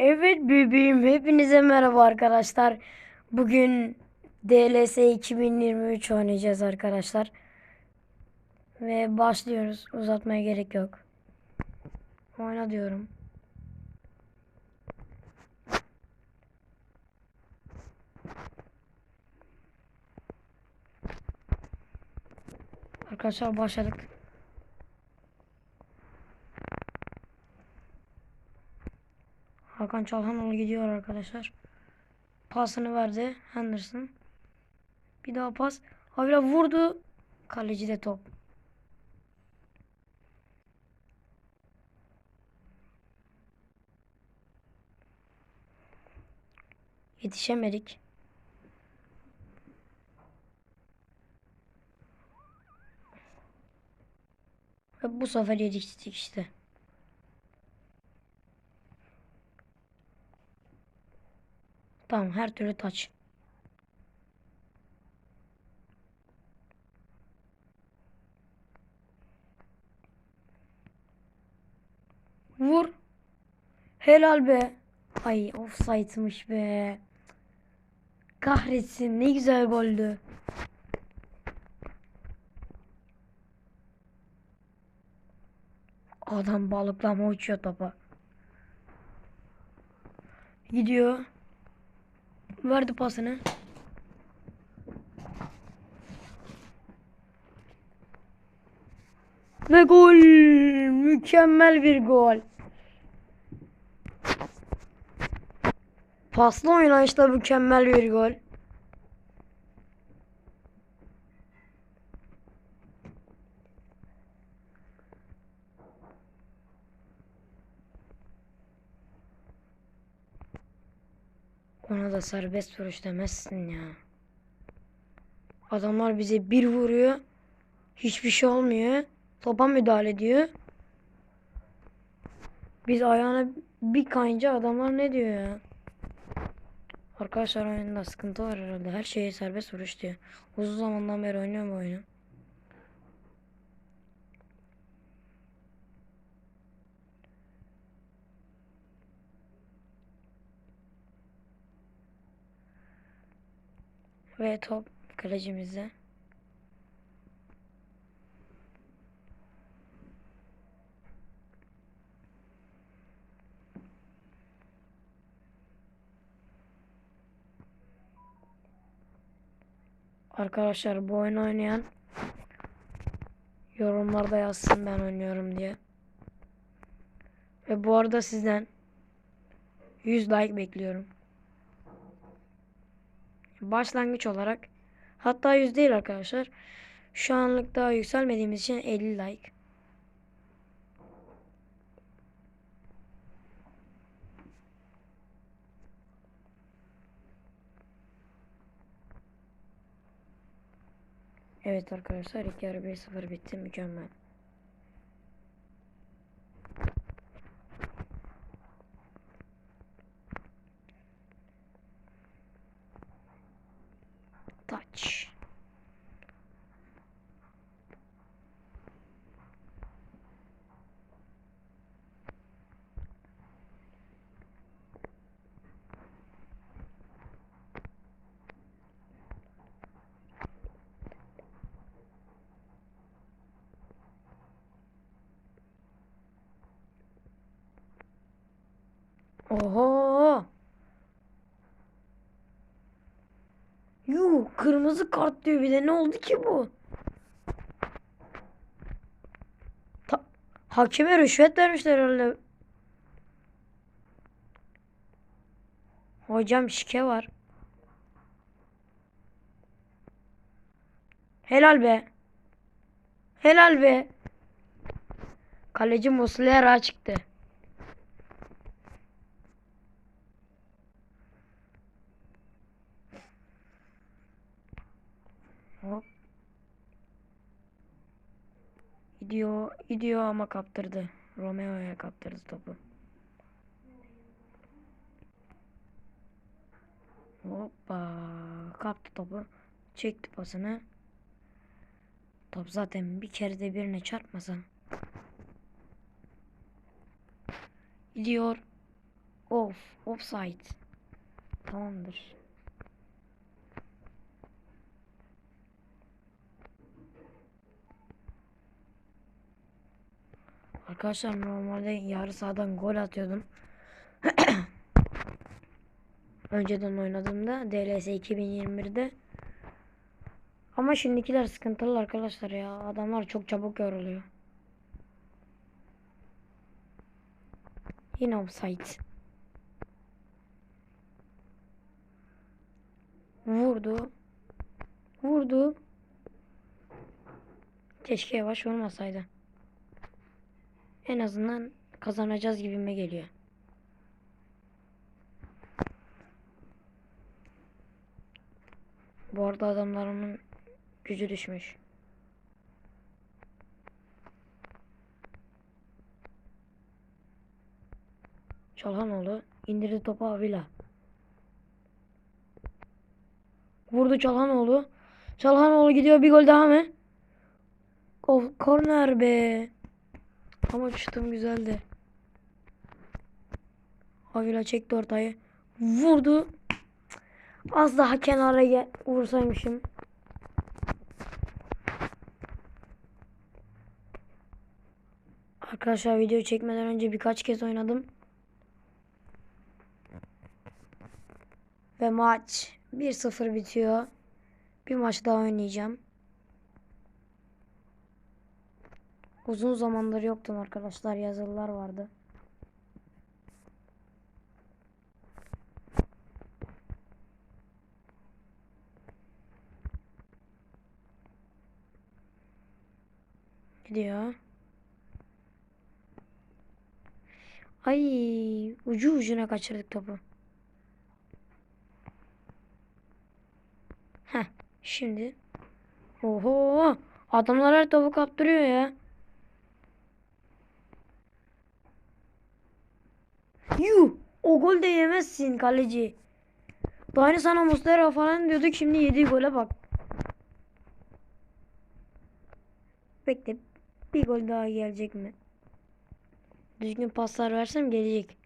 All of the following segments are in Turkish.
Evet bebeğim hepinize merhaba arkadaşlar. Bugün DLS 2023 oynayacağız arkadaşlar. Ve başlıyoruz. Uzatmaya gerek yok. Oyna diyorum. Arkadaşlar başladık. Hakan Çalhanoğlu gidiyor arkadaşlar. Pasını verdi Henderson. Bir daha pas. Havla vurdu. Kaleci de top. Yetişemedik. Ve bu sefer yetiştik işte. Tamam her türlü taç. Vur. Helal be. Ay offside'mış be. Kahretsin ne güzel goldü. Adam balıklama uçuyor topa. Gidiyor. Verdi pasını. Ve gol. Mükemmel bir gol. Paslı oynayışla mükemmel bir gol. Ona da serbest vuruş demezsin ya. Adamlar bize bir vuruyor. Hiçbir şey olmuyor. Topa müdahale ediyor. Biz ayağına bir kayınca adamlar ne diyor ya? Arkadaşlar oyunda sıkıntı var herhalde. Her şeye serbest vuruş diyor. Uzun zamandan beri oynuyorum bu oyunu. Ve top kalecimizde. Arkadaşlar bu oyunu oynayan yorumlarda yazsın ben oynuyorum diye. Ve bu arada sizden 100 like bekliyorum. Başlangıç olarak hatta 100 değil arkadaşlar. Şu anlık daha yükselmediğimiz için 50 like. Evet arkadaşlar ilk yarı 1-0 bitti mükemmel. Touch. Oho. Kırmızı kart diyor bir de ne oldu ki bu? Ta hakeme rüşvet vermişler herhalde. Hocam şike var. Helal be. Helal be. Kaleci Muslera çıktı. Hop. Gidiyor, gidiyor ama kaptırdı. Romeo'ya kaptırdı topu. Hoppa. Kaptı topu. Çekti pasını. Top zaten bir kere de birine çarpmasa. Gidiyor. Off. Offside. Tamamdır. Arkadaşlar normalde yarı sahadan gol atıyordum. Önceden oynadığımda DLS 2021'de. Ama şimdikiler sıkıntılı arkadaşlar ya. Adamlar çok çabuk yoruluyor. Yine offside. Vurdu. Vurdu. Keşke yavaş vurmasaydı. En azından kazanacağız gibime geliyor. Bu arada adamlarımın gücü düşmüş. Çalhanoğlu indirdi topu Avila. Vurdu Çalhanoğlu. Çalhanoğlu gidiyor bir gol daha mı? Ko- Korner be. Ama şutum güzeldi. Avila çekti ortayı. Vurdu. Az daha kenara vursaymışım. Arkadaşlar video çekmeden önce birkaç kez oynadım. Ve maç 1-0 bitiyor. Bir maç daha oynayacağım. Uzun zamandır yoktum arkadaşlar. Yazılılar vardı. Gidiyor. Ay ucu ucuna kaçırdık topu. Heh şimdi. Oho adamlar her topu kaptırıyor ya. Yuh o gol de yemezsin kaleci. Daha hani sana Muslera falan diyorduk şimdi yediği gole bak. Bekle bir gol daha gelecek mi? Düzgün paslar versem gelecek.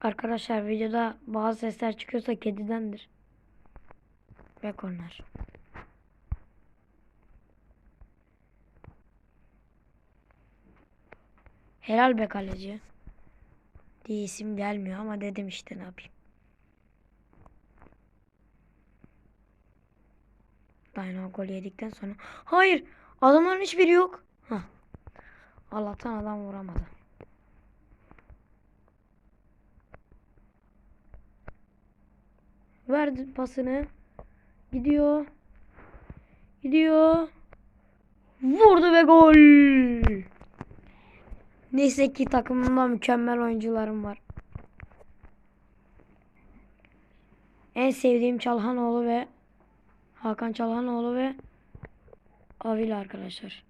Arkadaşlar videoda bazı sesler çıkıyorsa kedidendir. Ve korner. Helal be kaleci. Diye isim gelmiyor ama dedim işte ne yapayım. Dayna gol yedikten sonra. Hayır. Adamların hiçbiri yok. Hah. Allah'tan adam vuramadı. Verdi pasını. Gidiyor. Gidiyor. Vurdu ve gol. Neyse ki takımımda mükemmel oyuncularım var. En sevdiğim Çalhanoğlu ve Hakan Çalhanoğlu ve Avila arkadaşlar.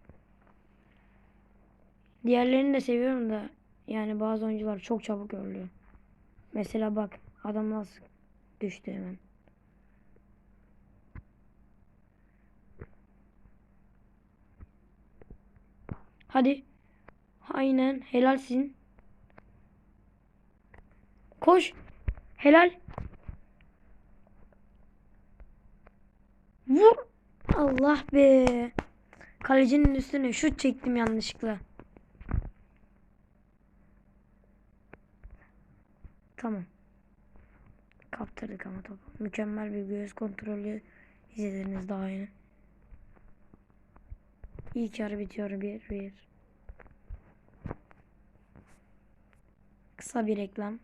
Diğerlerini de seviyorum da yani bazı oyuncular çok çabuk yoruluyor. Mesela bak adam nasıl düştü hemen. Hadi. Aynen helalsin. Koş. Helal. Vur. Allah be. Kalecinin üstüne şut çektim yanlışlıkla. Tamam. Kaptırdık ama topu. Mükemmel bir göz kontrolü izlediniz daha yeni. İlk yarı bitiyor bir bir. Kısa bir reklam.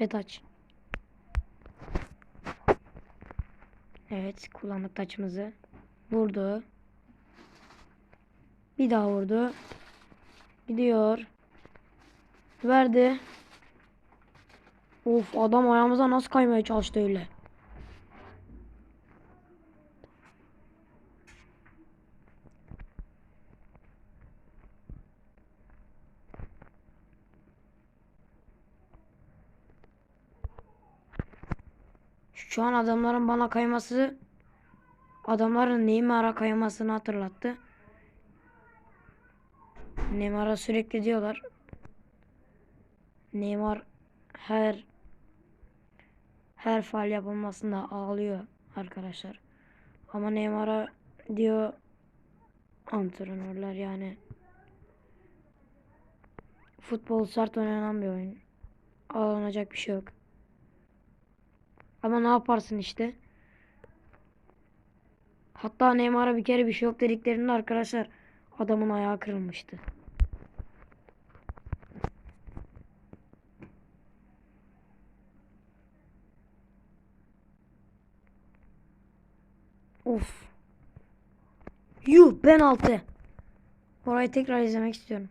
Ve taç. Evet kullandık taçımızı. Vurdu. Bir daha vurdu. Gidiyor. Verdi. Of adam ayağımıza nasıl kaymaya çalıştı öyle. Şu an adamların bana kayması adamların Neymar'a kaymasını hatırlattı. Neymar'a sürekli diyorlar. Neymar her her faal yapılmasında ağlıyor arkadaşlar. Ama Neymar'a diyor antrenörler yani futbol sert oynanan bir oyun. Ağlanacak bir şey yok. Ama ne yaparsın işte. Hatta Neymar'a bir kere bir şey yok dediklerinde arkadaşlar adamın ayağı kırılmıştı. Of. Yuh penaltı. Orayı tekrar izlemek istiyorum.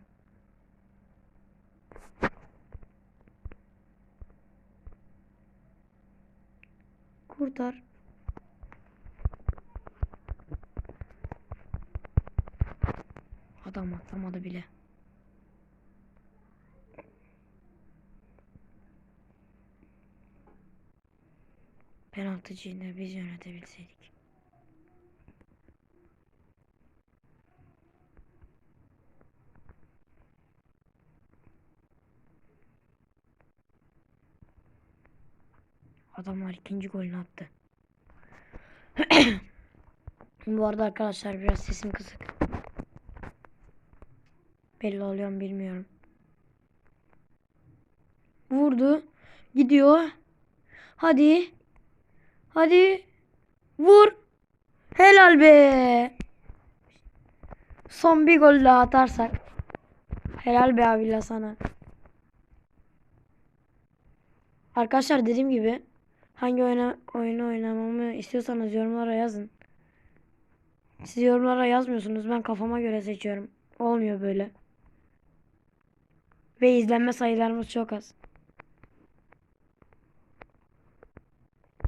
Kurtar. Adam atlamadı bile. Penaltıcıyı da biz yönetebilseydik. Adamlar ikinci golünü attı. Bu arada arkadaşlar biraz sesim kısık. Belli oluyor mu bilmiyorum. Vurdu. Gidiyor. Hadi. Hadi. Vur. Helal be. Son bir gol daha atarsak. Helal be abiyle sana. Arkadaşlar dediğim gibi hangi oyuna, oyunu oynamamı istiyorsanız yorumlara yazın. Siz yorumlara yazmıyorsunuz. Ben kafama göre seçiyorum. Olmuyor böyle. Ve izlenme sayılarımız çok az.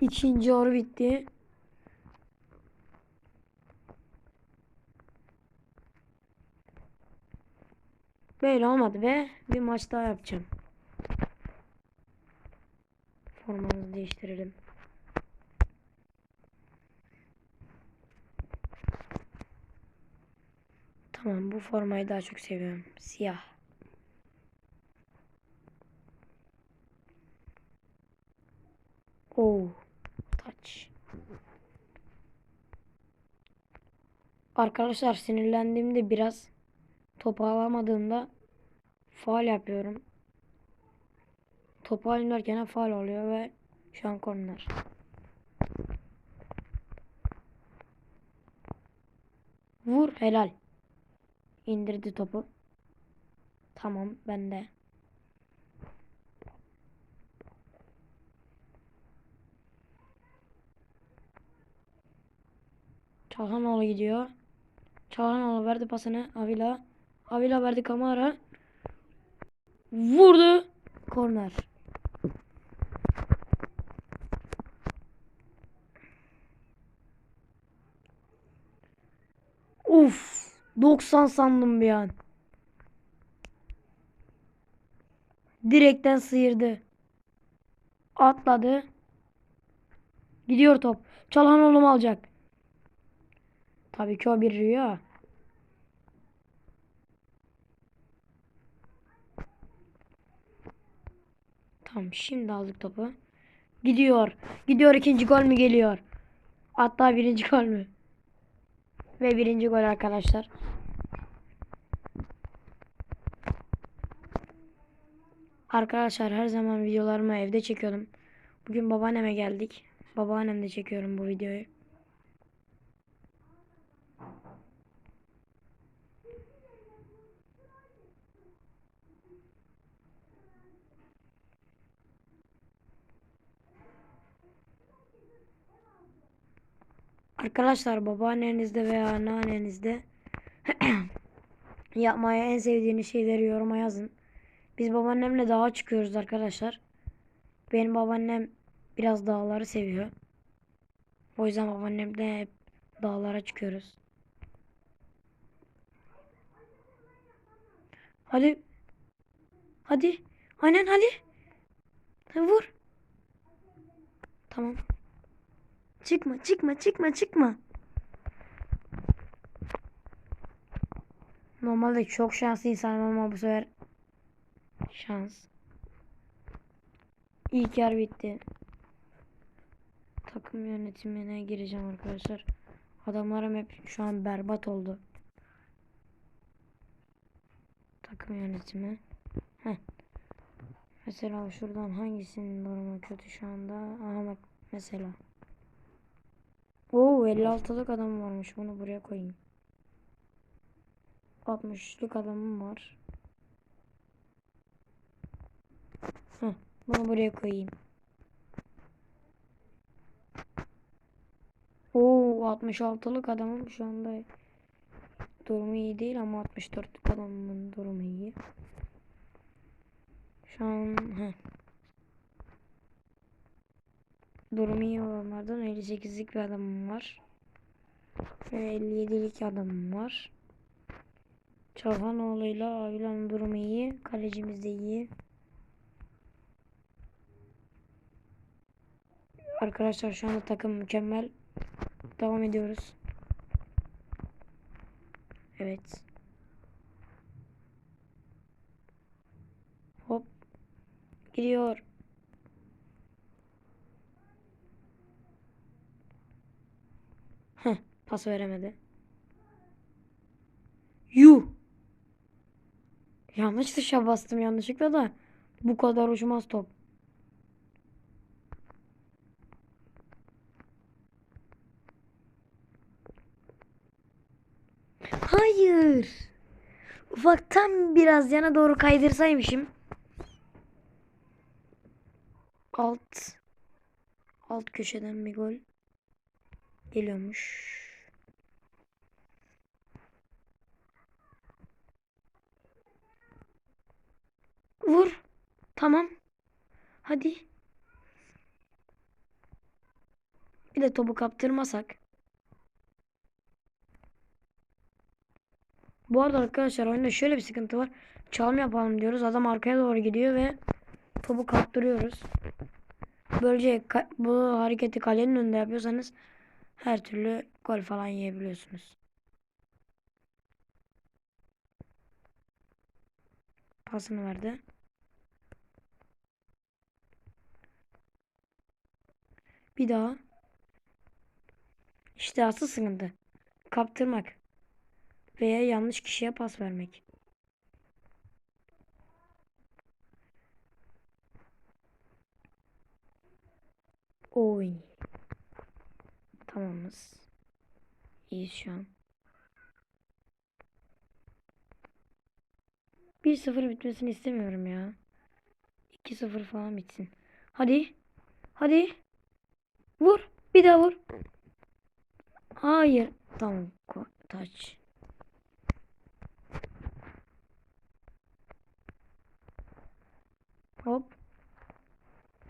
İkinci oru bitti. Böyle olmadı ve bir maç daha yapacağım. Formamızı değiştirelim. Tamam bu formayı daha çok seviyorum. Siyah. Oh. Taç. Arkadaşlar sinirlendiğimde biraz topu alamadığımda faal yapıyorum. Topu oynarken faal oluyor ve şu an korner. Vur helal. İndirdi topu. Tamam ben de. Çalhanoğlu gidiyor. Çalhanoğlu verdi pasını Avila. Avila verdi Kamara. Vurdu. Korner. Uf, 90 sandım bir an. Direkten sıyırdı. Atladı. Gidiyor top. Çalhan oğlum alacak. Tabii ki o bir rüya. Tamam şimdi aldık topu. Gidiyor. Gidiyor ikinci gol mü geliyor? Hatta birinci gol mü? Ve birinci gol arkadaşlar. Arkadaşlar her zaman videolarımı evde çekiyordum. Bugün babaanneme geldik. Babaannemde çekiyorum bu videoyu. Arkadaşlar babaannenizde veya anneannenizde yapmaya en sevdiğiniz şeyleri yoruma yazın. Biz babaannemle dağa çıkıyoruz arkadaşlar. Benim babaannem biraz dağları seviyor. O yüzden babaannemle hep dağlara çıkıyoruz. Hadi. Hadi. Aynen hadi. Vur. Tamam. Çıkma, çıkma, çıkma, çıkma. Normalde çok şanslı insanım ama bu sefer şans. İlk yer bitti. Takım yönetimine gireceğim arkadaşlar. Adamlarım hep şu an berbat oldu. Takım yönetimi. Heh. Mesela şuradan hangisinin durumu kötü şu anda? Aha bak mesela. Oo 56'lık adam varmış. Bunu buraya koyayım. 60'lık adamım var. Heh, bunu buraya koyayım. Oo 66'lık adamım şu anda durumu iyi değil ama 64'lük adamımın durumu iyi. Şu an heh. Durumu iyi olanlardan 58'lik bir adamım var. Ve 57'lik adamım var. Çalhanoğlu'yla Avilan'ın durumu iyi. Kalecimiz de iyi. Arkadaşlar şu anda takım mükemmel. Devam ediyoruz. Evet. Hop. Gidiyor. Heh, pas veremedi. Yuh. Yanlış tuşa bastım yanlışlıkla da. Bu kadar uçmaz top. Hayır. Ufaktan biraz yana doğru kaydırsaymışım. Alt. Alt köşeden bir gol. Geliyormuş. Vur. Tamam. Hadi. Bir de topu kaptırmasak. Bu arada arkadaşlar oyunda şöyle bir sıkıntı var. Çalım yapalım diyoruz. Adam arkaya doğru gidiyor ve topu kaptırıyoruz. Böylece bu hareketi kalenin önünde yapıyorsanız her türlü gol falan yiyebiliyorsunuz. Pasını verdi. Bir daha. İşte asıl sıkıntı. Kaptırmak. Veya yanlış kişiye pas vermek. Oy. Tamamız. İyiyiz şu an. 1-0 bitmesini istemiyorum ya. 2-0 falan bitsin. Hadi. Hadi. Vur. Bir daha vur. Hayır. Tamam. Taç. Hop.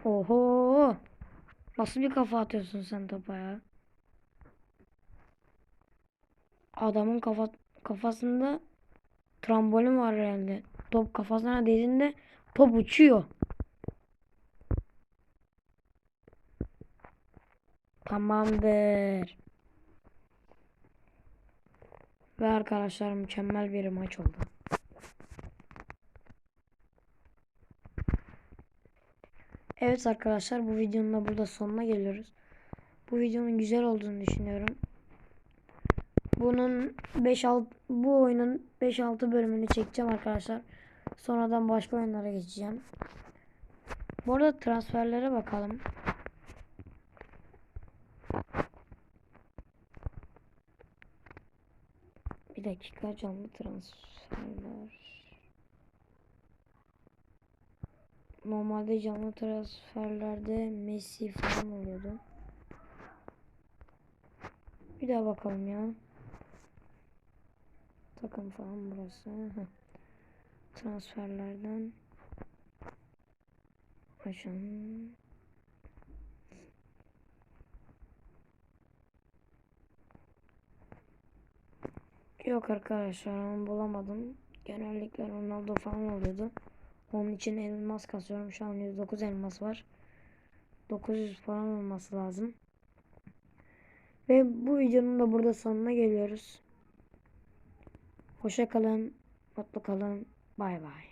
Oho. Nasıl bir kafa atıyorsun sen topa ya? Adamın kafa kafasında trambolin var herhalde. Top kafasına değdiğinde top uçuyor. Tamamdır. Ve arkadaşlar mükemmel bir maç oldu. Evet arkadaşlar bu videonun da burada sonuna geliyoruz. Bu videonun güzel olduğunu düşünüyorum. Bunun 5-6 bu oyunun 5-6 bölümünü çekeceğim arkadaşlar. Sonradan başka oyunlara geçeceğim. Bu arada transferlere bakalım. Bir dakika canlı transferler. Normalde canlı transferlerde Messi falan oluyordu. Bir daha bakalım ya. Takım falan burası. Transferlerden. Açalım. Yok arkadaşlar onu bulamadım. Genellikle Ronaldo falan oluyordu. Onun için elmas kasıyorum. Şu an 109 elmas var. 900 falan olması lazım. Ve bu videonun da burada sonuna geliyoruz. Hoşça kalın, mutlu kalın. Bay bay.